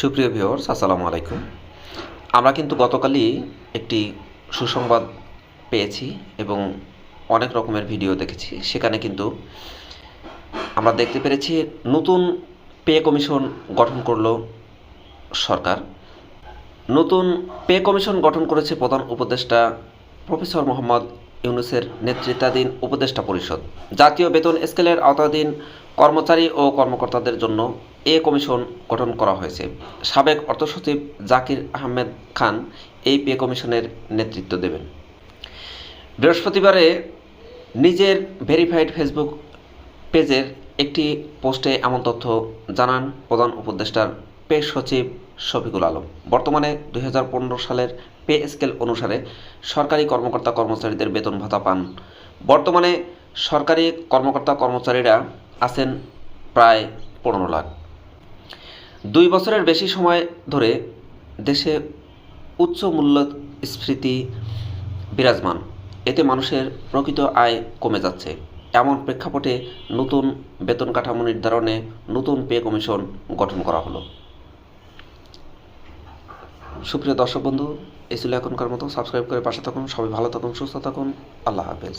সুপ্রিয় ভিউয়ার্স, আসসালামু আলাইকুম। আমরা কিন্তু গতকালই একটি সুসংবাদ পেয়েছি এবং অনেক রকমের ভিডিও দেখেছি। সেখানে কিন্তু আমরা দেখতে পেরেছি নতুন পে কমিশন গঠন করল সরকার। নতুন পে কমিশন গঠন করেছে প্রধান উপদেষ্টা প্রফেসর মোহাম্মদ ইউনুসের নেতৃত্বাধীন উপদেষ্টা পরিষদ। জাতীয় বেতন স্কেলের আওতাধীন কর্মচারী ও কর্মকর্তাদের জন্য এ কমিশন গঠন করা হয়েছে। সাবেক অর্থ সচিব জাকির আহমেদ খান এই পে কমিশনের নেতৃত্ব দেবেন। বৃহস্পতিবারে নিজের ভেরিফাইড ফেসবুক পেজের একটি পোস্টে এমন তথ্য জানান প্রধান উপদেষ্টার পে সচিব শফিকুল আলম। বর্তমানে দু হাজার পনেরো সালের পে স্কেল অনুসারে সরকারি কর্মকর্তা কর্মচারীদের বেতন ভাতা পান। বর্তমানে সরকারি কর্মকর্তা কর্মচারীরা আছেন প্রায় পনেরো লাখ। দুই বছরের বেশি সময় ধরে দেশে উচ্চ মূল্যস্ফীতি বিরাজমান। এতে মানুষের প্রকৃত আয় কমে যাচ্ছে। এমন প্রেক্ষাপটে নতুন বেতন কাঠামো নির্ধারণে নতুন পে কমিশন গঠন করা হলো। সুপ্রিয় দর্শক বন্ধু, এই ছিল এখনকার মতো। সাবস্ক্রাইব করে পাশে থাকুন। সবাই ভালো থাকুন, সুস্থ থাকুন। আল্লাহ হাফেজ।